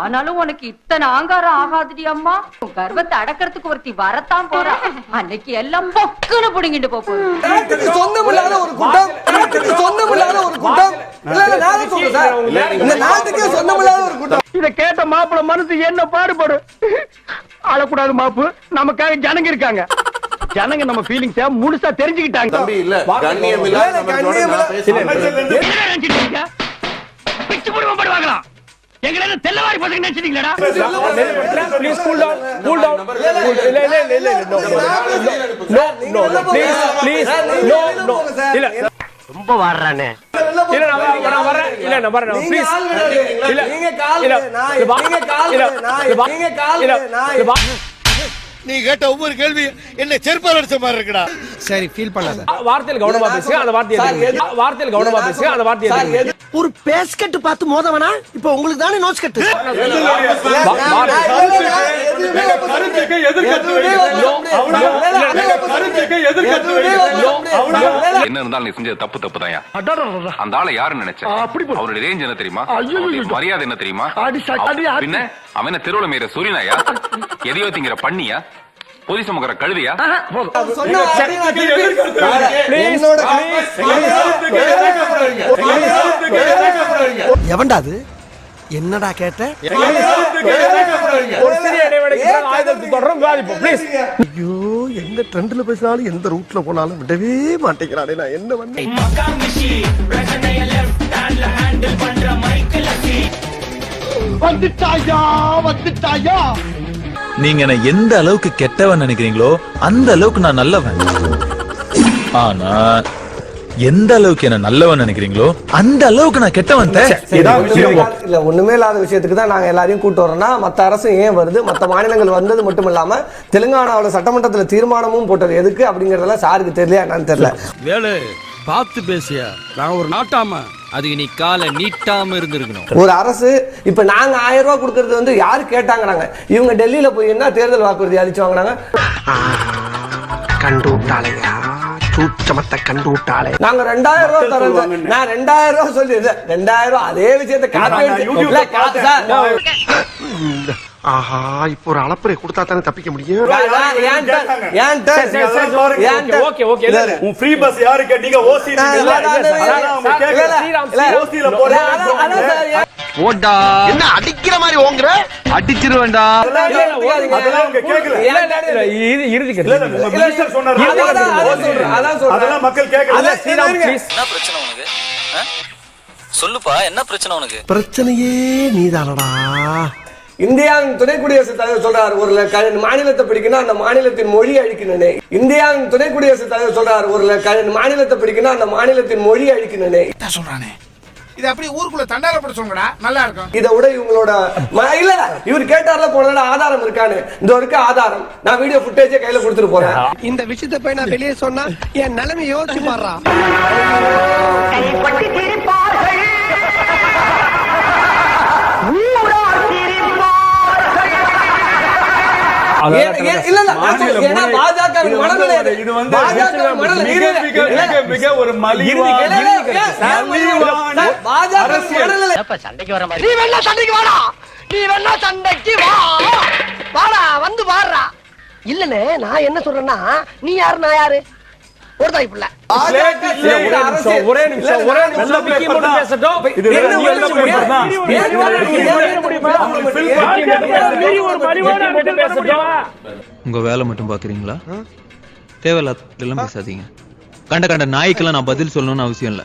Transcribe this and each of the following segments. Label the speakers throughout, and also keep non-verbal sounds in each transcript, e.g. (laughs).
Speaker 1: ஆனாலும் உனக்கு இத்தனை ஆங்காரம் ஆகாதுடி அம்மா. உன் கர்வத்தை அடக்கிறதுக்கு ஒருத்தி வரத்தான் போறா. அன்னைக்கு எல்லாம் பொக்குன்னு புடுங்கிட்டு போப் போகுது.
Speaker 2: நாட்டுக்கு சொந்தமில்லாத ஒரு கூட்டம் சொந்தமில்லாத ஒரு கூட்டம் கூட்டம்
Speaker 3: இத கேட்ட மாப்பிள மனசு என்ன பாடுபடு அழக்கூடாது மாப்பு. நமக்காக ஜனங்க இருக்காங்க. ஜனங்க நம்ம ஃபீலிங்ஸ முழுசா தெரிஞ்சுக்கிட்டாங்க.
Speaker 4: தம்பி இல்ல கண்ணியம் இல்ல
Speaker 2: கண்ணியம் இல்ல.
Speaker 3: என்ன நினைச்சிட்டீங்க பிச்சு போடுவோம் படுவாங்களா? எங்களை என்ன தெல்லவாரி பசங்க நினைச்சிட்டீங்களா
Speaker 5: please cool down cool down இல்ல இல்ல இல்ல இல்ல no no no please please no no இல்ல
Speaker 3: ரொம்ப வாடுறானே
Speaker 5: இல்ல நான் வரேன், நான் வரேன் இல்ல நான் வரேன்
Speaker 2: நீங்க
Speaker 5: ப்ளீஸ்
Speaker 2: ஆள் கிடையாது.
Speaker 5: இல்ல
Speaker 2: நீங்க கால்
Speaker 5: இல்ல
Speaker 2: நாய்.
Speaker 5: இல்ல, வா-
Speaker 2: நீங்க கால்
Speaker 5: இல்ல,
Speaker 2: நாய்.
Speaker 5: இல்ல, வா-
Speaker 2: நீங்க கால்
Speaker 5: இல்ல,
Speaker 2: நாய்.
Speaker 5: இல்ல, வா-
Speaker 6: நீ கேட்ட ஒவ்வொரு கேள்வி என்ன செருப்பால் அடிச்ச மாதிரி இருக்குடா
Speaker 7: சரி ஃபீல் பண்ணாத
Speaker 5: வார்த்தையில் கவனமா பேசுங்க அந்த வார்த்தையை வார்த்தையில் கவனமா பேசுங்க அந்த வார்த்தையை
Speaker 7: ஒரு பேஸ்கட் பார்த்து மோதவனா இப்போ உங்களுக்கு தானே நோட்ஸ் கட்டு
Speaker 8: என்ன இருந்தாலும் நீ செஞ்சது தப்பு தப்பு தான். அந்த ஆளை யாருன்னு நினைச்ச
Speaker 3: அப்படி போ-
Speaker 8: அவருடைய ரேஞ்ச் என்ன தெரியுமா. மரியாதை என்ன தெரியுமா. பின்ன அவன தெருவுல மீற சூரியனாயா? எதையோ திங்கிற பண்ணியா? பொதி சுமக்கிற
Speaker 9: வைக்கிறீங்க.
Speaker 7: எவன்டா அது? என்னடா கேட்ட? ஐயோ எந்த ட்ரெண்ட்ல பேசினாலும் எந்த ரூட்ல போனாலும் விடவே மாட்டேங்கிறானே நான். என்ன பண்ணேன்
Speaker 3: வந்துட்டாயா வந்துட்டாயா?
Speaker 10: நீங்க என்ன எந்த அளவுக்கு கெட்டவன் நினைக்கிறீங்களோ அந்த அளவுக்கு நான் நல்லவன். ஆனா எந்த அளவுக்கு என்ன நல்லவன் நினைக்கிறீங்களோ அந்த அளவுக்கு நான் கெட்டவன்
Speaker 2: இல்ல ஒண்ணுமே இல்லாத விஷயத்துக்கு தான் நாங்க எல்லாரையும் கூட்டு வரோம்னா மத்த அரசு ஏன் வருது? மத்த மாநிலங்கள் வந்தது மட்டும் இல்லாம தெலுங்கானாவுல சட்டமன்றத்துல தீர்மானமும் போட்டது எதுக்கு அப்படிங்கறதெல்லாம் சாருக்கு தெரியலையா என்னன்னு தெரியல.
Speaker 7: வேலு பார்த்து பேசியா? நான் ஒரு நாட்டாம.
Speaker 11: அதுக்கு நீ காலை நீட்டாம இருந்திருக்கணும்.
Speaker 2: ஒரு அரசு இப்ப நாங்க ஆயிரம் ரூபாய் கொடுக்கறது வந்து யாரு கேட்டாங்கறாங்க? இவங்க டெல்லியில போய் என்ன தேர்தல் வாக்குறுதி அளிச்சு வாங்குனாங்க
Speaker 7: கண்டு விட்டாளையா சூச்சமத்தை கண்டு விட்டாளே
Speaker 2: நாங்க ரெண்டாயிரம் ரூபாய் தரோம். நான் ரெண்டாயிரம் ரூபாய் சொல்லி ரெண்டாயிரம் ரூபாய் அதே விஷயத்தை காப்பி
Speaker 7: ஆஹா இப்போ ஒரு அளப்பறை கொடுத்தா தானே தப்பிக்க முடியும்?
Speaker 5: Okay, okay.
Speaker 9: உன் ஃப்ரீ பஸ் யாரு கேட்டீங்க? ஓசி
Speaker 7: என்ன அடிக்கிற மாதிரி ஓங்குற?
Speaker 2: அதெல்லாம்
Speaker 9: மக்கள் கேட்கல.
Speaker 11: என்ன பிரச்சனை உனக்கு? சொல்லுப்பா என்ன பிரச்சனை உனக்கு?
Speaker 7: பிரச்சனையே நீதானடா.
Speaker 2: இந்தியாவின் துணை குடியரசுத் தலைவர் சொல்றாரு ஒரு மாநிலத்தை பிடிக்கணும் அந்த மாநிலத்தின் மொழி அழிக்கணும்னே. இந்தியாவின் துணை குடியரசுத் தலைவர் சொல்றாரு ஒரு மாநிலத்தை பிடிக்கணும் அந்த மாநிலத்தின் மொழி அழிக்கணும்னே.
Speaker 7: சொல்றானே. இது அப்படியே ஊருக்குள்ள தண்டாரப்பட சொல்லுங்கடா நல்லா இருக்கும்.
Speaker 2: இதை விட இவங்களோட ம- இல்ல இவர் கேட்டார்ல போன தடவை ஆதாரம் இருக்கான்னு. இந்த இருக்கு ஆதாரம். நான் வீடியோ ஃபுட்டேஜே கையில கொடுத்துட்டு போறேன்.
Speaker 7: இந்த விஷயத்தை போய் நான் வெளியே சொன்னா என் நிலைமை யோசிச்சு பாடுறா
Speaker 3: சண்டைக்கு வர மாதிரி நீ வேணா சண்டைக்கு வாடா. நீ வேணா சண்டைக்கு வா. வாடா வந்து பாடுறா
Speaker 7: இல்லனே நான் என்ன சொல்றேன்னா நீ யாரு நான் யாரு? ஒரு தாய் பிள்ளை.
Speaker 5: ஒரே நிமிஷம். ஒரே நிமிஷம். பேசட்டும்.
Speaker 11: உங்க வேலை மட்டும் பாக்குறீங்களா? தேவையில்லாம் பேசாதீங்க. கண்ட கண்ட நாய்க்கெல்லாம் நான் பதில் சொல்லணும்னு அவசியம் இல்ல.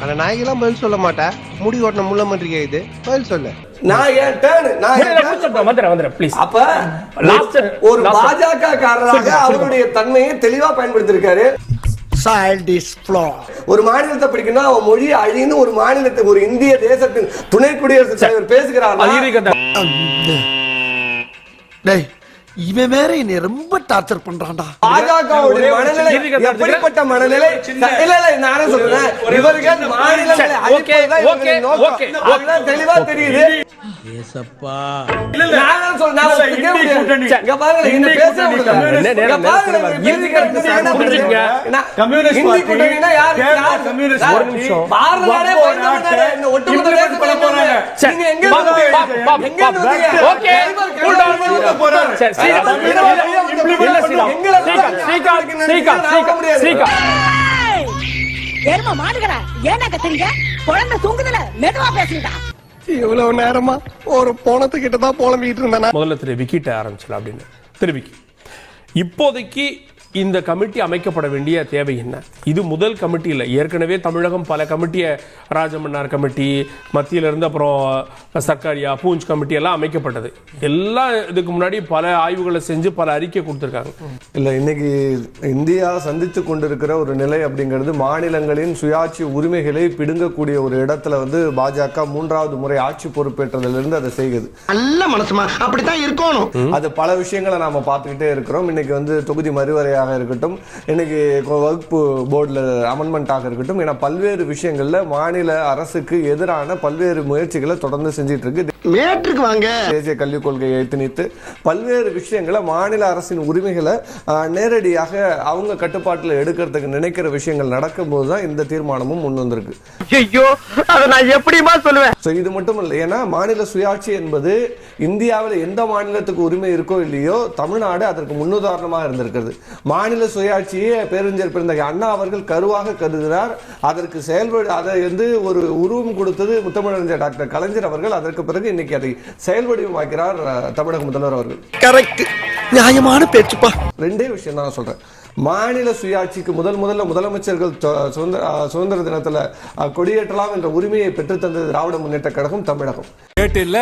Speaker 7: அந்த நாய்க்கெல்லாம் பதில் சொல்ல மாட்டேன் முடி ஓட்டின முள்ள மன்றிகை இது. பதில் சொல்லு.
Speaker 2: நான் என். அப்ப ஒரு பாஜக காரராக (laughs) அவருடைய தன்மையை தெளிவா பயன்படுத்திருக்காரு. ஒரு மாநிலத்தை பிடிக்கணும் அவன் மொழி அழின்னு ஒரு மாநிலத்தை ஒரு இந்திய தேசத்தின் துணை குடியரசுத் தலைவர் பேசுகிறார்
Speaker 7: இவன் வேற என்னை ரொம்ப டார்ச்சர் பண்றான்டா.
Speaker 2: பாஜகவுடைய மனநிலை எப்படிப்பட்ட மனநிலை? இல்ல இல்ல நானே சொல்றேன் இவர்கள் மாநிலங்களை அழிப்பதுதான் தெளிவா தெரியுது. நான் தான் சொல்றேன்,
Speaker 4: எரும மாடுகளா ஏன்னா கத்துறீங்க குழந்தை தூங்குதுல மெதுவா பேசுங்கடா
Speaker 7: இவ்வளவு நேரமா ஒரு போனத்துக்கிட்ட தான் புலம்பிட்டு இருந்தேன்?
Speaker 5: முதல்ல திரு விக்கிட்ட ஆரம்பிச்சலாம் அப்படின்னு. திரு விக்கி இப்போதைக்கு இந்த கமிட்டி அமைக்கப்பட வேண்டிய தேவை என்ன? இது முதல் கமிட்டி இல்லை. ஏற்கனவே தமிழகம் பல கமிட்டியை ராஜமன்னார் கமிட்டி மத்தியில இருந்து அப்புறம் சர்க்காரியா பூஞ்ச் கமிட்டி எல்லாம் அமைக்கப்பட்டது. எல்லாம் இதுக்கு முன்னாடி பல ஆய்வுகளை செஞ்சு பல அறிக்கை கொடுத்துருக்காங்க.
Speaker 2: இல்ல இன்னைக்கு இந்தியா சந்தித்து கொண்டிருக்கிற ஒரு நிலை அப்படிங்கிறது மாநிலங்களின் சுயாட்சி உரிமைகளை பிடுங்கக்கூடிய ஒரு இடத்துல வந்து பாஜக மூன்றாவது முறை ஆட்சி பொறுப்பேற்றதிலிருந்து அதை செய்யுது.
Speaker 7: நல்ல மனசுமா? அப்படித்தான் இருக்கணும்.
Speaker 2: அது பல விஷயங்களை நாம பார்த்துக்கிட்டே இருக்கிறோம். இன்னைக்கு வந்து தொகுதி மறுவரையாக இருக்கட்டும் இன்னைக்கு வகுப்பு போர்டில் அமெண்ட்மெண்ட்டாக இருக்கட்டும் என பல்வேறு விஷயங்களில் மாநில அரசுக்கு எதிரான பல்வேறு முயற்சிகளை தொடர்ந்து செஞ்சிட்டு இருக்கு.
Speaker 7: மேட்ருக்கு வாங்க.
Speaker 2: தேசிய கல்விக் கொள்கையை திணித்து பல்வேறு விஷயங்களை மாநில அரசின் உரிமைகளை நேரடியாக அவங்க கட்டுப்பாட்டில் எடுக்கிறதுக்கு நினைக்கிற விஷயங்கள் நடக்கும்போது தான் இந்த தீர்மானமும் முன் வந்திருக்கு.
Speaker 3: ஐயோ அதை நான் எப்படிமா சொல்லுவேன்?
Speaker 2: ஸோ இது மட்டும் இல்லை. ஏன்னா மாநில சுயாட்சி என்பது இந்தியாவில் எந்த மாநிலத்துக்கு உரிமை இருக்கோ இல்லையோ தமிழ்நாடு அதற்கு முன்னுதாரணமாக இருந்திருக்கிறது. மாநில சுயாட்சியை பேரறிஞர் பிறந்த அண்ணா அவர்கள் கருவாக கருதுகிறார் அதற்கு செயல்படு அதை வந்து ஒரு உருவம் கொடுத்தது முத்தமிழறிஞர் டாக்டர் கலைஞர் அவர்கள். அதற்கு பிறகு இன்னைக்கு அதை அஹ், தமிழக முதல்வர் அவர்கள்.
Speaker 7: கரெக்ட் நியாயமான பேச்சுப்பா.
Speaker 2: ரெண்டே விஷயம் தான் சொல்றேன். மாநில சுயாட்சிக்கு முதல் முதல்ல முதலமைச்சர்கள் சுதந்திர தினத்துல கொடியேற்றலாம் என்ற உரிமையை பெற்றுத்தந்தது திராவிட முன்னேற்ற கழகம் தமிழகம்.
Speaker 9: கேட்டில்ல?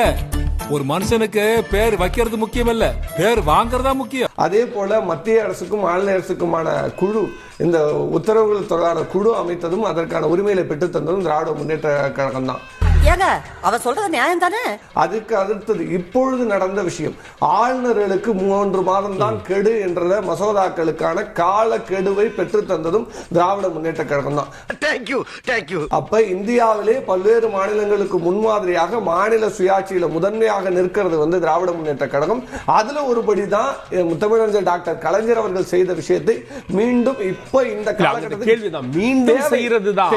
Speaker 9: ஒரு மனுஷனுக்கு பேர் வைக்கிறது முக்கியம் இல்ல பேர் வாங்குறதா முக்கியம்.
Speaker 2: அதே போல மத்திய அரசுக்கும் மாநில அரசுக்குமான குழு இந்த உத்தரவுகள் தொடர்பான குழு அமைத்ததும் அதற்கான உரிமைகளை பெற்றுத்தந்ததும் திராவிட முன்னேற்ற கழகம் தான்
Speaker 4: ஏங்க அவ சொல்றது நியாயம் தானே
Speaker 2: அதுக்கு அடுத்தது இப்பொழுது நடந்த விஷயம். ஆளுநர்களுக்கு மூன்று மாதம் தான் கெடு என்ற மசோதாக்களுக்கான கால கெடுவை பெற்றுத்தந்ததும் திராவிட முன்னேற்ற கழகம் தான்.
Speaker 7: தேங்க்யூ தேங்க்யூ
Speaker 2: அப்ப இந்தியாவிலே பல்வேறு மாநிலங்களுக்கு முன்மாதிரியாக மாநில சுயாட்சியில முதன்மையாக நிற்கிறது வந்து திராவிட முன்னேற்ற கழகம். அதுல ஒருபடி தான் முத்தமிழஞ்சர் டாக்டர் கலைஞர் அவர்கள் செய்த விஷயத்தை மீண்டும் இப்ப இந்த காலகட்டத்தில்
Speaker 5: கேள்விதான். மீண்டும்
Speaker 2: தேவை,
Speaker 5: செய்யறது தான்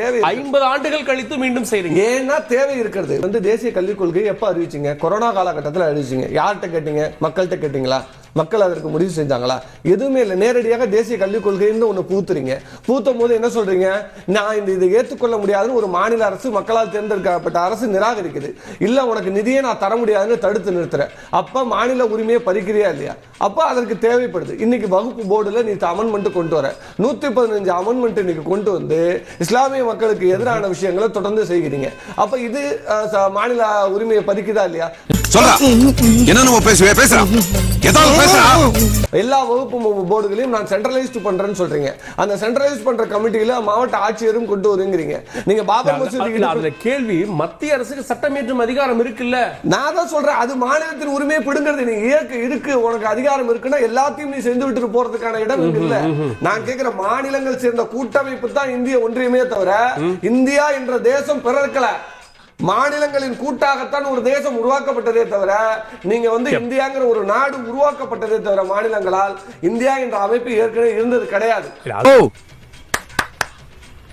Speaker 2: தேவை.
Speaker 5: ஐம்பது ஆண்டுகள் கழித்து மீண்டும் செய்றீங்க.
Speaker 2: ஏன்னா தேவை இருக்கிறது? வந்து தேசிய கல்விக் கொள்கை எப்ப அறிவிச்சீங்க? கொரோனா காலகட்டத்தில் அறிவிச்சீங்க. யார்கிட்ட கேட்டீங்க? மக்கள்கிட்ட கேட்டீங்களா? மக்கள் அதற்கு முடிவு செஞ்சாங்களா? எதுவுமே இல்லை. நேரடியாக தேசிய கல்விக் கொள்கைன்னு ஒன்று பூத்துறீங்க. பூத்தும் போது என்ன சொல்றீங்க? நான் இந்த இதை ஏற்றுக்கொள்ள முடியாதுன்னு ஒரு மாநில அரசு மக்களால் தேர்ந்தெடுக்கப்பட்ட அரசு நிராகரிக்குது. இல்லை உனக்கு நிதியை நான் தர முடியாதுன்னு தடுத்து நிறுத்துறேன். அப்போ மாநில உரிமையை பறிக்கிறியா இல்லையா? அப்போ அதற்கு தேவைப்படுது. இன்னைக்கு வகுப்பு போர்டுல நீ அமெண்ட்மெண்ட் கொண்டு வர. நூத்தி பதினஞ்சு அமெண்ட்மெண்ட் இன்னைக்கு கொண்டு வந்து இஸ்லாமிய மக்களுக்கு எதிரான விஷயங்களை தொடர்ந்து செய்கிறீங்க. அப்போ இது மாநில உரிமையை பறிக்குதா இல்லையா?
Speaker 6: சொல்றா. என்ன நம்ம பேசுவே? பேசுறோம் ஏதாவது
Speaker 2: எல்லா வகுப்பு போர்டுகளையும் நான் சென்ட்ரலைஸ்ட் பண்றேன்னு சொல்றீங்க. அந்த சென்ட்ரலைஸ் பண்ற கமிட்டியில மாவட்ட ஆட்சியரும் கொண்டு வருங்கிறீங்க. நீங்க பாபர் மசூதி
Speaker 5: அதுல கேள்வி மத்திய அரசுக்கு சட்டம் இயற்றும் அதிகாரம் இருக்குல்ல?
Speaker 2: நான் தான் சொல்றேன் அது மாநிலத்தின் உரிமையை பிடுங்கிறது நீ இயக்கு இருக்கு உனக்கு அதிகாரம் இருக்குன்னா எல்லாத்தையும் நீ செஞ்சு விட்டுட்டு போறதுக்கான இடம் இல்ல நான் கேக்குற மாநிலங்கள் சேர்ந்த கூட்டமைப்பு தான் இந்திய ஒன்றியமே தவிர இந்தியா என்ற தேசம் பிறக்கல மாநிலங்களின் கூட்டாகத்தான் ஒரு தேசம் உருவாக்கப்பட்டதே தவிர நீங்க வந்து இந்தியாங்கிற ஒரு நாடு உருவாக்கப்பட்டதே தவிர மாநிலங்களால் இந்தியா என்ற அமைப்பு ஏற்கனவே இருந்தது கிடையாது.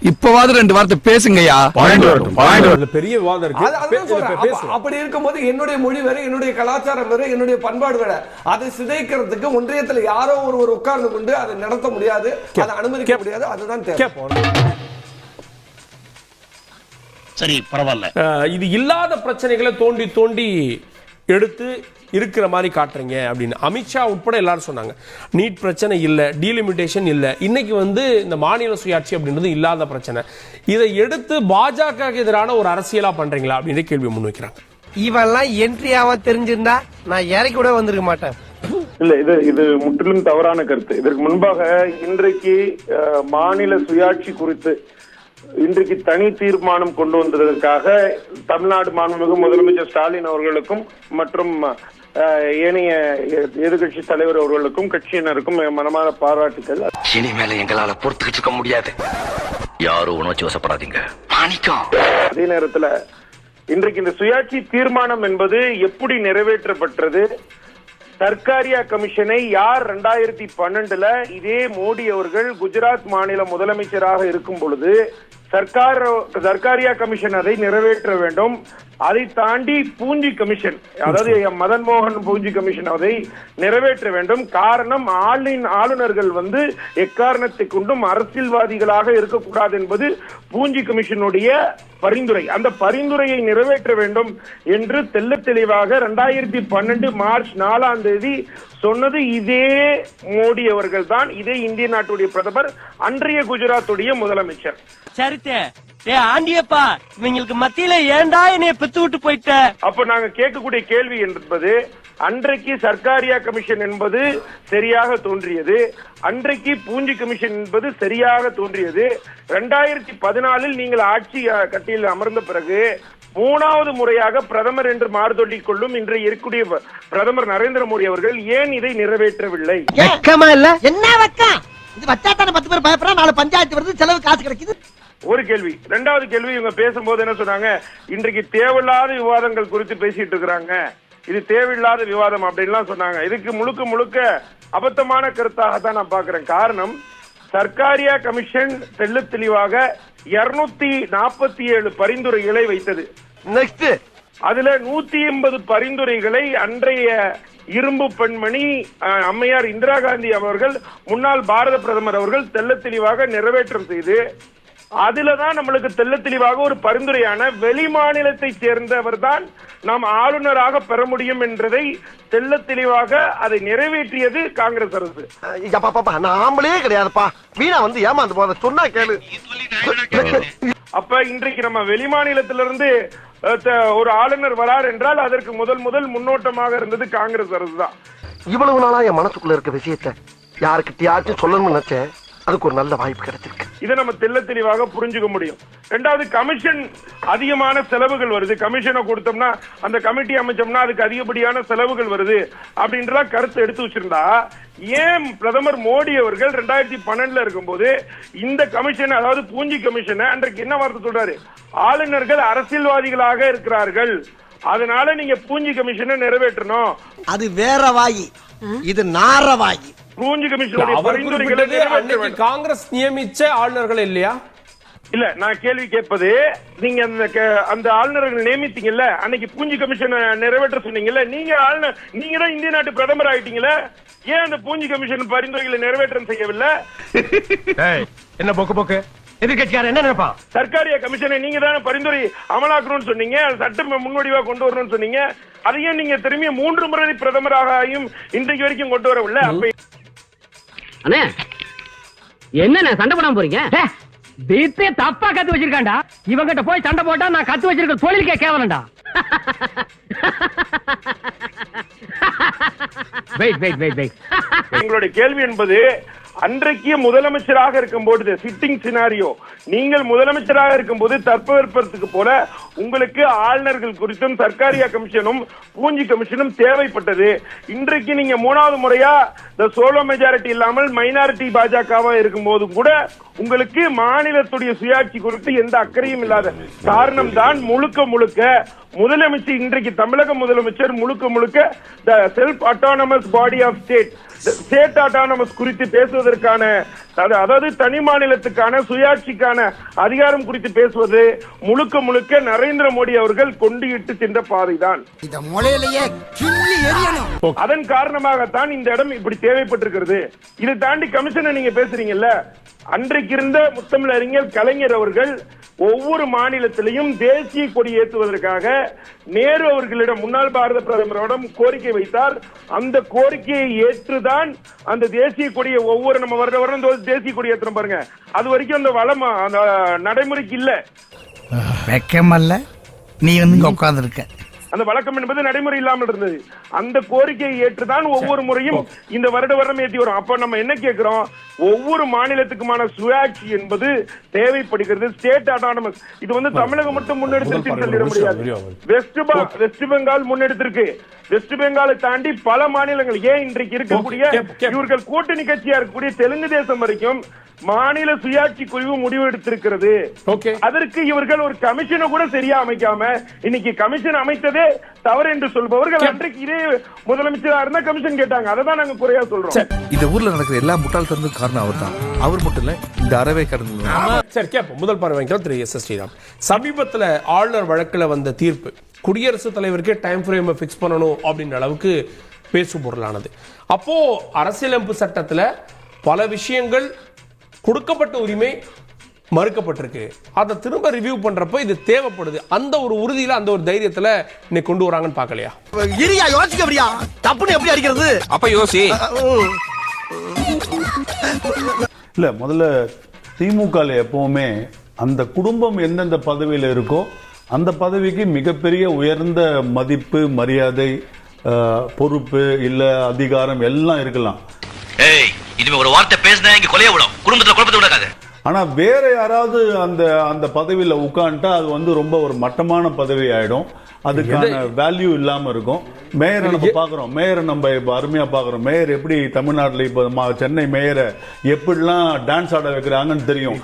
Speaker 3: இப்பவாது ரெண்டு வார்த்தை பேசுங்கய்யா.
Speaker 5: பெரிய விவாதம் இருக்கு.
Speaker 2: அப்படி இருக்கும்போது என்னுடைய மொழி வேற என்னுடைய கலாச்சாரம் வேற என்னுடைய பண்பாடு வேற. அதை சிதைக்கிறதுக்கு ஒன்றியத்துல யாரோ ஒருவர் உட்கார்ந்து கொண்டு அதை நடத்த முடியாது அதை அனுமதிக்க முடியாது அதுதான் தேவை.
Speaker 3: சரி பரவாயில்ல.
Speaker 5: இது இல்லாத பிரச்சனைகளை தோண்டி தோண்டி எடுத்து இருக்கிற மாதிரி காட்டுறீங்க அப்படின்னு. அமித்ஷா உட்பட எல்லாரும் சொன்னாங்க. நீட் பிரச்சனை இல்லை டீலிமிட்டேஷன் இல்லை. இன்னைக்கு வந்து இந்த மாநில சுயாட்சி அப்படின்றது இல்லாத பிரச்சனை. இதை எடுத்து பாஜக எதிரான ஒரு அரசியலா பண்றீங்களா அப்படின்ற கேள்வி முன்வைக்கிறாங்க
Speaker 7: இவெல்லாம் என்ட்ரி ஆவ தெரிஞ்சிருந்தா நான் இறக்கி கூட வந்திருக்க மாட்டேன்.
Speaker 12: இல்ல இது இது முற்றிலும் தவறான கருத்து. இதற்கு முன்பாக இன்றைக்கு மாநில சுயாட்சி குறித்து இன்றைக்கு தனி தீர்மானம் கொண்டு வந்ததற்காக தமிழ்நாடு மாண்புமிகு முதலமைச்சர் ஸ்டாலின் அவர்களுக்கும் மற்றும் ஏனைய எ- எதிர்க்கட்சி தலைவர் அவர்களுக்கும் கட்சியினருக்கும் மனமான பாராட்டுக்கள்.
Speaker 3: இனிமேல எங்களால பொறுத்துக்கிட்டு இருக்க முடியாது. யாரும் உணர்ச்சி வசப்படாதீங்க.
Speaker 12: அதே நேரத்துல இன்றைக்கு இந்த சுயாட்சி தீர்மானம் என்பது எப்படி நிறைவேற்றப்பட்டது? சர்க்காரியா கமிஷனை யார் ரெண்டாயிரத்தி பன்னெண்டுல இதே மோடி அவர்கள் குஜராத் மாநில முதலமைச்சராக இருக்கும் பொழுது சர்க்கார் சர்க்காரியா கமிஷன் அதை நிறைவேற்ற வேண்டும். அதை தாண்டி பூஞ்சி கமிஷன் அதாவது மதன் மோகன் பூஞ்சி கமிஷன் அதை நிறைவேற்ற வேண்டும். காரணம் ஆளின் ஆளுநர்கள் வந்து எக்காரணத்தை கொண்டும் அரசியல்வாதிகளாக இருக்கக்கூடாது என்பது பூஞ்சி கமிஷனுடைய பரிந்துரை. அந்த பரிந்துரையை நிறைவேற்ற வேண்டும் என்று தெல்ல தெளிவாக ரெண்டாயிரத்தி பன்னெண்டு மார்ச் நாலாம் தேதி சொன்னது இதே மோடி அவர்கள் தான் இதே இந்திய நாட்டுடைய பிரதமர் அன்றைய குஜராத்துடைய முதலமைச்சர்.
Speaker 3: சரித்தே. ஏ ஆண்டியப்பா இவங்களுக்கு மத்தியில ஏன்டா என்னைய பெத்து விட்டு போயிட்ட?
Speaker 12: அப்ப நாங்க கேட்கக்கூடிய கேள்வி என்பது அன்றைக்கு சர்க்காரியா கமிஷன் என்பது சரியாக தோன்றியது. அன்றைக்கு பூஞ்சி கமிஷன் என்பது சரியாக தோன்றியது. ரெண்டாயிரத்தி பதினாலில் நீங்கள் ஆட்சி கட்டியில் அமர்ந்த பிறகு மூணாவது முறையாக பிரதமர் என்று மாறுதொல்லிக் கொள்ளும் இன்றைய இருக்கக்கூடிய ப- பிரதமர் நரேந்திர மோடி அவர்கள் ஏன் இதை நிறைவேற்றவில்லை?
Speaker 3: வெக்கமா இல்ல?
Speaker 4: என்ன வக்கா இது வச்சா தானே பத்து பேர் பயப்படுறா நாலு பஞ்சாயத்து வருது செலவு காசு கிடைக்குது.
Speaker 12: ஒரு கேள்வி. ரெண்டாவது கேள்வி இவங்க பேசும்போது என்ன சொன்னாங்க? இன்றைக்கு தேவையில்லாத விவாதங்கள் குறித்து பேசிட்டு இருக்கிறாங்க. இது தேவையில்லாத விவாதம் அப்படின்லாம் சொன்னாங்க. இதுக்கு முழுக்க முழுக்க அபத்தமான கருத்தாக தான் நான் பாக்குறேன் காரணம் சர்க்காரியா கமிஷன் தெள்ளத் தெளிவாக இருநூத்தி நாற்பத்தி ஏழு பரிந்துரைகளை வைத்தது.
Speaker 7: நெக்ஸ்ட்
Speaker 12: அதுல நூத்தி எண்பது பரிந்துரைகளை அன்றைய இரும்பு பெண்மணி அம்மையார் இந்திரா காந்தி அவர்கள் முன்னாள் பாரத பிரதமர் அவர்கள் தெள்ளத் தெளிவாக நிறைவேற்றம் செய்து அதுலதான் நம்மளுக்கு தெள்ளத் தெளிவாக ஒரு பரிந்துரையான வெளி மாநிலத்தை சேர்ந்தவர் தான் நாம் ஆளுநராக பெற முடியும் என்றதை தெள்ளத் தெளிவாக அதை நிறைவேற்றியது காங்கிரஸ் அரசு.
Speaker 7: ஆம்பளே கிடையாதுப்பா. வீணா வந்து ஏமாந்து போத சொன்னா கேளு.
Speaker 12: அப்ப இன்றைக்கு நம்ம வெளிமாநிலத்திலிருந்து ஒரு ஆளுநர் வரார் என்றால் அதற்கு முதல் முதல் முன்னோட்டமாக இருந்தது காங்கிரஸ் அரசு தான்
Speaker 7: இவ்வளவு நாளா என் மனசுக்குள்ள இருக்க விஷயத்த யாருக்கிட்டயாச்சும் சொல்லணும்னு நினைச்சேன். அதுக்கு ஒரு நல்ல வாய்ப்பு கிடைச்சிருக்கு.
Speaker 12: இதை நம்ம தெள்ள தெளிவாக புரிஞ்சுக்க முடியும். ரெண்டாவது கமிஷன் அதிகமான செலவுகள் வருது. கமிஷனை கொடுத்தோம்னா அந்த கமிட்டி அமைச்சோம்னா அதுக்கு அதிகப்படியான செலவுகள் வருது. அப்படின்றலாம் கருத்து எடுத்து வச்சிருந்தா ஏன் பிரதமர் மோடி அவர்கள் ரெண்டாயிரத்தி பன்னெண்டுல இருக்கும்போது இந்த கமிஷன் அதாவது பூஞ்சி கமிஷனை அன்றைக்கு என்ன வார்த்தை சொல்றாரு? ஆளுநர்கள் அரசியல்வாதிகளாக இருக்கிறார்கள். அதனால நீங்க பூஞ்சி கமிஷனை நிறைவேற்றணும்.
Speaker 4: அது வேற வாயி. இது நார வாயி.
Speaker 5: அன்னைக்கு
Speaker 12: வேண்டும்.
Speaker 5: காங்கிரஸ் நியமிச்ச ஆளுநர்கள் இல்லையா?
Speaker 12: இல்ல நான் கேள்வி கேட்பது நீங்க அந்த அந்த ஆளுநர்கள் நியமித்தீங்கல்ல அன்னைக்கு பூஞ்சி கமிஷன் நிறைவேற்ற சொன்னீங்கல்ல நீங்க ஆளுநர் நீங்க தான் இந்திய நாட்டு பிரதமர் ஆயிட்டீங்கல்ல ஏன் அந்த பூஞ்சி கமிஷன் பரிந்துரைகளை நிறைவேற்றம் செய்யவில்லை?
Speaker 3: என்ன போக்கு போக்கு? எதிர்கட்சியார் என்ன நினைப்பான்
Speaker 12: சர்க்காரிய கமிஷனை நீங்க தானே பரிந்துரை அமலாக்கணும்னு சொன்னீங்க சட்டம் முன்வடிவா கொண்டு வரணும்னு சொன்னீங்க அதையும் நீங்க திரும்பி மூன்று முறை பிரதமராக ஆகியும் இன்றைக்கு வரைக்கும் கொண்டு வரவில்லை அப்ப
Speaker 3: அண்ணே என்ன சண்டை போடாம போறீங்க? தீத்தே தப்பா கத்து வச்சிருக்காண்டா இவங்கிட்ட போய் சண்டை போட்டா நான் கத்து வச்சிருக்க தொழிலுக்கே கேவலண்டா வெயிட் வெயிட் வெயிட் வெயிட்
Speaker 12: எங்களுடைய கேள்வி என்பது அன்றைக்கு முதலமைச்சராக இருக்கும்போது சிட்டிங் சினாரியோ நீங்கள் முதலமைச்சராக இருக்கும்போது தட்பவெப்பத்துக்கு போல உங்களுக்கு ஆளுநர்கள் குறித்தும் சர்க்காரியா கமிஷனும் பூஞ்சி கமிஷனும் தேவைப்பட்டது. இன்றைக்கு நீங்க மூணாவது முறையா இந்த சோலோ மெஜாரிட்டி இல்லாமல் மைனாரிட்டி பாஜகவா இருக்கும்போது கூட உங்களுக்கு மாநிலத்துடைய சுயாட்சி குறித்து எந்த அக்கறையும் இல்லாத காரணம் தான் முழுக்க முழுக்க முதலமைச்சர் இன்றைக்கு தமிழக முதலமைச்சர் முழுக்க முழுக்க the self autonomous body of state state குறித்து பேசுவதற்கான அது- அதாவது தனி மாநிலத்துக்கான சுயாட்சிக்கான அதிகாரம் குறித்து பேசுவது முழுக்க முழுக்க நரேந்திர மோடி அவர்கள் கொண்டு இட்டு சென்ற பாதைதான். அதன் காரணமாகத்தான் இந்த இடம் இப்படி தேவைப்பட்டிருக்கிறது. இதை தாண்டி கமிஷனை நீங்க பேசுறீங்கல்ல? அன்றைக்கு இருந்த முத்தமிழ் அறிஞர் கலைஞர் அவர்கள் ஒவ்வொரு மாநிலத்திலையும் தேசிய கொடி ஏற்றுவதற்காக நேரு அவர்களிடம் முன்னாள் பாரத பிரதமரிடம் கோரிக்கை வைத்தார். அந்த கோரிக்கையை ஏற்றுதான் அந்த தேசிய கொடியை ஒவ்வொரு நம்ம வருட வருடம் தேசிய கொடி ஏற்றுறோம் பாருங்க. அது வரைக்கும் அந்த வளம் அந்த நடைமுறைக்கு இல்ல.
Speaker 4: வெக்கமல்ல. நீ வந்து உட்கார்ந்து இருக்க
Speaker 12: அந்த வழக்கம் என்பது நடைமுறை இல்லாமல் இருந்தது. அந்த கோரிக்கையை ஏற்றுதான் ஒவ்வொரு முறையும் இந்த வருட வருடம் ஏற்றி வரும். அப்ப நம்ம என்ன கேட்கிறோம் ஒவ்வொரு மாநிலத்துக்குமான சுயாட்சி என்பது தேவைப்படுகிறது. ஸ்டேட் அட்டானமஸ் இது வந்து தமிழகம் மட்டும் முன்னெடுத்து சொல்லிட முடியாது. வெஸ்ட் வெஸ்ட் பெங்கால் முன்னெடுத்திருக்கு. வெஸ்ட் பெங்காலை தாண்டி பல மாநிலங்கள் ஏன் இன்றைக்கு இருக்கக்கூடிய. இவர்கள் கூட்டணி கட்சியா இருக்கக்கூடிய தெலுங்கு தேசம் வரைக்கும் மாநில சுயாட்சி குழுவு முடிவு எடுத்திருக்கிறது. அதற்கு இவர்கள் ஒரு கமிஷனை கூட சரியா அமைக்காம இன்னைக்கு கமிஷன் அமைத்ததே தவறு என்று சொல்பவர்கள் அன்றைக்கு இதே முதலமைச்சரா இருந்தா கமிஷன் கேட்டாங்க. அதை தான் நாங்க குறையா சொல்றோம்.
Speaker 6: இந்த ஊர்ல நடக்கிற எல்லா முட்டாள்தனத்துக்கும் காரணம் அவர் தான் அவர் மட்டும் இல்ல இந்த அறவே கடந்து
Speaker 5: சரி கேட்போம் முதல் பார்வை வாங்கிக்கலாம் திரு எஸ் எஸ் ஸ்ரீராம். சமீபத்தில் ஆளுநர் வழக்கில் வந்த தீர்ப்பு. குடியரசுத் தலைவருக்கே டைம் ஃப்ரேமை ஃபிக்ஸ் பண்ணணும் அப்படின்ற அளவுக்கு பேசு பொருளானது. அப்போ அரசியலமைப்பு சட்டத்தில் பல விஷயங்கள் கொடுக்கப்பட்ட உரிமை மறுக்கப்பட்டிருக்கு. அதை திரும்ப ரிவ்யூ பண்றப்போ இது தேவைப்படுது. அந்த ஒரு உறுதியில அந்த ஒரு தைரியத்துல இன்னைக்கு கொண்டு வராங்கன்னு பார்க்கலையா?
Speaker 7: இரியா யோசிக்க அப்படியா தப்புன்னு எப்படி அடிக்கிறது?
Speaker 8: அப்ப யோசி.
Speaker 6: இல்ல முதல்ல திமுக எப்பவுமே அந்த குடும்பம் எந்தெந்த பதவியில இருக்கோ அந்த பதவிக்கு மிகப்பெரிய உயர்ந்த மதிப்பு மரியாதை பொறுப்பு இல்ல அதிகாரம் எல்லாம் இருக்கலாம்.
Speaker 10: ஏய் இனிமே ஒரு வார்த்தை பேசினா இங்க கொலைய விடும். குடும்பத்துல குழப்பத்தை விடாது
Speaker 6: ஆனா வேற யாராவது அந்த அந்த பதவியில உட்காந்துட்டா அது வந்து ரொம்ப ஒரு மட்டமான பதவி ஆயிடும். அதுக்கான வேல்யூ இல்லாம இருக்கும். மேயரை நம்ம பாக்குறோம். மேயரை நம்ம இப்ப அருமையா பாக்குறோம். மேயர் எப்படி தமிழ்நாட்டுல இப்ப சென்னை மேயரை எப்படிலாம் டான்ஸ் ஆட வைக்கிறாங்கன்னு தெரியும்.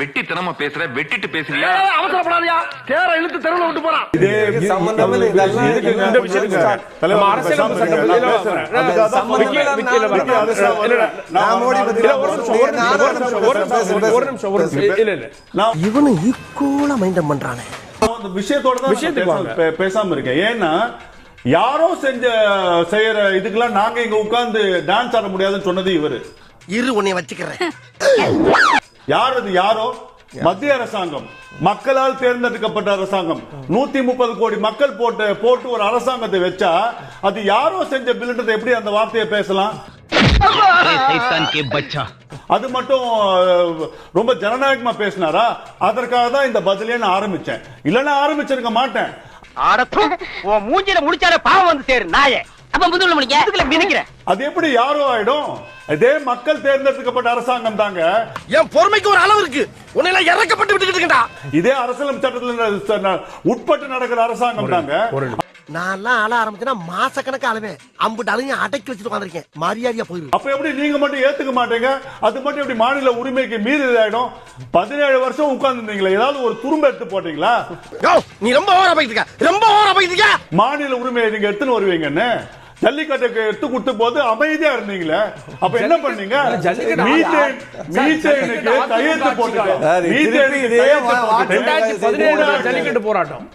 Speaker 8: வெட்டித்தனமா பேசுற வெட்டிட்டு பேசுறியா?
Speaker 3: அவசரப்படாதயா. தேர இழுத்து தெருவில் விட்டு போறான்
Speaker 6: இதே
Speaker 2: சம்பந்தமே இல்லை. இதெல்லாம்
Speaker 5: இந்த விஷயத்துக்கு?
Speaker 6: தலைவர் பேசாம
Speaker 5: சட்டத்தில்
Speaker 7: இவனு ஈக்குவலா மைண்டம் பண்றானே.
Speaker 6: அந்த விஷயத்தோட பேசாம இருக்கேன். ஏன்னா யாரோ செஞ்ச செய்யற இதுக்கெல்லாம் நாங்க இங்க உட்கார்ந்து டான்ஸ் ஆட முடியாதுன்னு சொன்னது இவரு.
Speaker 7: இரு உன்னை வச்சுக்கிறேன். (laughs)
Speaker 6: யார் அது? யாரோ? மத்திய அரசாங்கம். மக்களால் தேர்ந்தெடுக்கப்பட்ட அரசாங்கம். நூத்தி முப்பது கோடி மக்கள் போட்டு போட்டு ஒரு அரசாங்கத்தை வச்சா அது யாரோ செஞ்ச பில்ன்றதை எப்படி அந்த வார்த்தையை பேசலாம்? அது மட்டும் ரொம்ப ஜனநாயகமா பேசினாரா? அதற்காக தான் இந்த பதிலே நான் ஆரம்பிச்சேன். இல்லைன்னா ஆரம்பிச்சிருக்க மாட்டேன்.
Speaker 3: மூஞ்சில முடிச்சாலே பாவம் வந்து சேரு நாயே. அப்ப முதுகுல முடிக்க? முதுகுல மிதிக்கிறேன்
Speaker 6: அது எப்படி யாரோ ஆயிடும்? இதே மக்கள் தேர்ந்தெடுக்கப்பட்ட அரசாங்கம் தாங்க.
Speaker 7: என் பொறுமைக்கு ஒரு அளவு இருக்கு. உன்னை எல்லாம் இறக்கப்பட்டு விட்டுக்கிட்டு
Speaker 6: இதே அரசியல் சட்டத்தில் உட்பட்டு நடக்கிற அரசாங்கம் தாங்க.
Speaker 5: ஒரு நிமிஷம்.
Speaker 7: நான் எல்லாம் ஆள ஆரம்பிச்சேன்னா மாசக்கணக்கு ஆளுவேன். அம்புட்டு அலையும் அடக்கி வச்சுட்டு உட்காந்துருக்கேன். மரியாதையா
Speaker 6: அப்ப எப்படி நீங்க மட்டும் ஏத்துக்க மாட்டீங்க? அது மட்டும் எப்படி மாநில உரிமைக்கு மீறி ஆயிடும் பதினேழு வருஷம் உட்கார்ந்து ஏதாவது ஒரு துரும்ப எடுத்து போட்டீங்களா?
Speaker 7: யோ, நீ ரொம்ப போயிட்டு இருக்க. ரொம்ப ஓவரா போயிட்டு இருக்க.
Speaker 6: மாநில உரிமையை நீங்க எடுத்துன்னு வருவீங்கன்னு. ஜல்லிக்கட்டுக்கு எடுத்து கொடுத்த போது அமைதியா இருந்தீங்களே? அப்ப என்ன பண்ணீங்க? மீத்தேன் மீத்தேனுக்கு கையெழுத்து
Speaker 5: ஆட்சி
Speaker 6: போட்டுட்டு
Speaker 2: சார், திருப்பி
Speaker 6: மீத்தேனுக்கு கையெழுத்து
Speaker 5: போராட்டம்.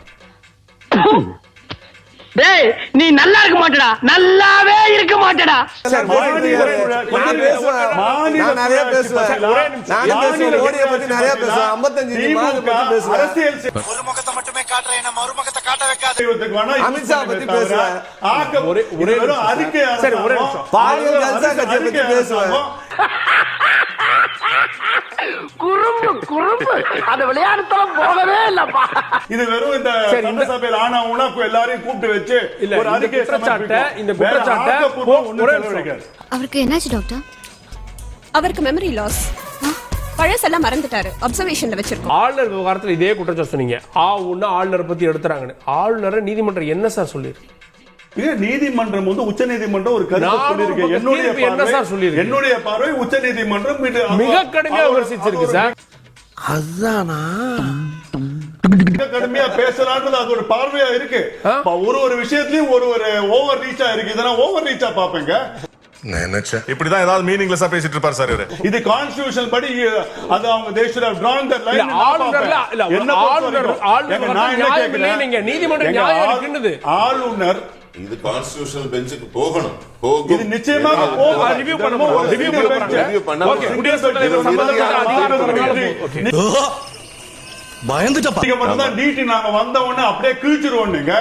Speaker 5: (coughs)
Speaker 3: டேய் நீ நல்லா இருக்க மாட்டடா நல்லாவே இருக்க மாட்டடா
Speaker 2: சார்,
Speaker 6: மாநில
Speaker 2: பேசுறது
Speaker 6: உரிமை-
Speaker 2: நான் பேசுவேன்.
Speaker 6: மாநில
Speaker 2: நான் நிறைய
Speaker 6: சுயாட்சி
Speaker 2: பேசுவேன்.
Speaker 6: பத்திலா?
Speaker 2: நானும்
Speaker 6: மாநில
Speaker 2: பேசுவேன். மோடியை பத்தி
Speaker 6: சுயாட்சி
Speaker 2: நிறைய
Speaker 6: பத்திலா?
Speaker 2: பேசுவேன். 55 மாதம்
Speaker 6: திமுக
Speaker 2: பத்தி பேசுவேன்.
Speaker 6: அரசியல் செய்-
Speaker 7: ஒரு முகத்தை மட்டுமே காட்டுறேன் என்ன மறுமுகத்தை காட்ட வைக்காது
Speaker 2: அமித்ஷா பத்தி.
Speaker 6: ஆக்க-
Speaker 5: ஒரே- ஒரே
Speaker 6: அறிக்கை
Speaker 5: சார். ஒரே.
Speaker 2: பாலியல் ஜனதா கட்சியை பத்தி பேசுவேன்.
Speaker 3: குறும்பு குறும்பு. அந்த போகவே இல்லப்பா.
Speaker 6: இது வெறும் இந்த எல்லாரையும் கூப்பிட்டு வச்சு ஒரு
Speaker 5: குற்றச்சாட்டை. இந்த குற்றச்சாட்டை.
Speaker 13: அவருக்கு என்னாச்சு டாக்டர்
Speaker 4: அவருக்கு மெமரி லாஸ் பழசெல்லாம் மறந்துட்டாரு. அப்சர்வேஷன்ல வச்சிருக்கோம்.
Speaker 5: ஆளுநர் விவகாரத்துல இதே குற்றச்சாட்டு சொன்னீங்க. ஆ ஒண்ணு ஆளுநரை பத்தி எடுத்துறாங்கன்னு. ஆளுநரை நீதிமன்றம் என்ன சார் சொல்லியிருக்கு?
Speaker 6: நீதிமன்றம் வந்து உச்ச நீதிமன்றம் ஒரு கருத்து என்னுடைய
Speaker 5: என்ன சார்?
Speaker 6: என்னுடைய பார்வை உச்ச நீதிமன்றம்
Speaker 5: மிக
Speaker 6: அது-
Speaker 5: கடுமையா
Speaker 6: அது ஒரு-
Speaker 5: விமர்சிச்சிருக்கு சார்
Speaker 7: அதானா
Speaker 6: மிக கடுமையா பேசலான்றது அது ஒரு பார்வையா இருக்கு ஒரு ஒரு விஷயத்திலயும் ஒரு ஒரு ஓவர் ரீச்சா இருக்கு இதெல்லாம் ஓவர் ரீச்சா பாப்பேங்க
Speaker 9: இப்படிதான் ஏதாவது மீனிங்லெஸ்ஸா பேசிட்டு இருப்பாரு சார் இவரு
Speaker 6: இது கான்ஸ்டிடியூஷன் படி அது அவங்க
Speaker 5: ஆளுநர்ல-. இல்ல,
Speaker 6: என்ன பொறுத்த
Speaker 5: ஆளுநர். ஆளுநர் நியாயம் இல்லை? நீங்க நீதிமன்றம் நியாயம் இருக்குன்னுது.
Speaker 6: ஆளுநர்
Speaker 9: இது கான்ஸ்டிடியூஷனல் பெஞ்சுக்கு போகணும்
Speaker 6: இது நிச்சயமாக போகும்.
Speaker 5: ரிவ்யூ
Speaker 6: இது
Speaker 5: பண்ண
Speaker 6: ரொம்ப
Speaker 5: போறோம்
Speaker 6: ஒரு
Speaker 5: ரிவ்யூ பண்ண
Speaker 6: அப்படியே கிழிச்சிருவோம் நீங்க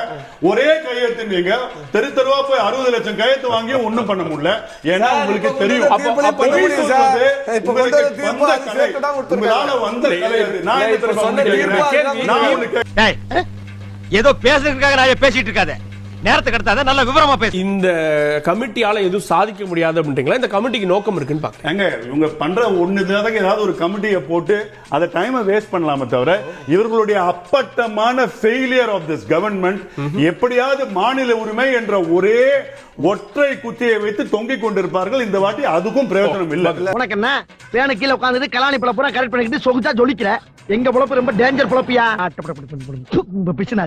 Speaker 6: ஒரே கையெழுத்து நீங்க தெரு தெருவா போய் அறுபது லட்சம் கையெழுத்து வாங்கி ஒண்ணும் பண்ண முடியல ஏன்னா உங்களுக்கு தெரியும். உங்களால வந்த. நான்.
Speaker 7: ஏதோ பேசுறதுக்காக நான் பேசிட்டு இருக்காத நேரத்துக்கு கடத்தாத நல்ல விவரமா பேசு.
Speaker 5: இந்த கமிட்டியால எதுவும் சாதிக்க முடியாது அப்படின்றீங்களா? இந்த கமிட்டிக்கு நோக்கம் இருக்குன்னு பாக்க
Speaker 6: ஏங்க இவங்க பண்ற ஒண்ணு தானங்க ஏதாவது ஒரு கமிட்டியை போட்டு அதை டைமை வேஸ்ட் பண்ணலாமே தவிர இவர்களுடைய அப்பட்டமான ஃபெயிலியர் ஆஃப் திஸ் கவர்மெண்ட் எப்படியாவது மாநில உரிமை என்ற ஒரே ஒற்றை குத்தியை வைத்து தொங்கிக் கொண்டிருப்பார்கள். இந்த வாட்டி அதுக்கும் பிரயோஜனம் இல்லை.
Speaker 7: உனக்கு என்ன? பேன கீழ உட்கார்ந்து கலாணி பழ பூரா கரெக்ட் பண்ணிக்கிட்டு சொகுச்சா ஜொலிக்கிற? எங்க பொழப்பு ரொம்ப டேஞ்சர் பொழப்பியா? பிச்சுனா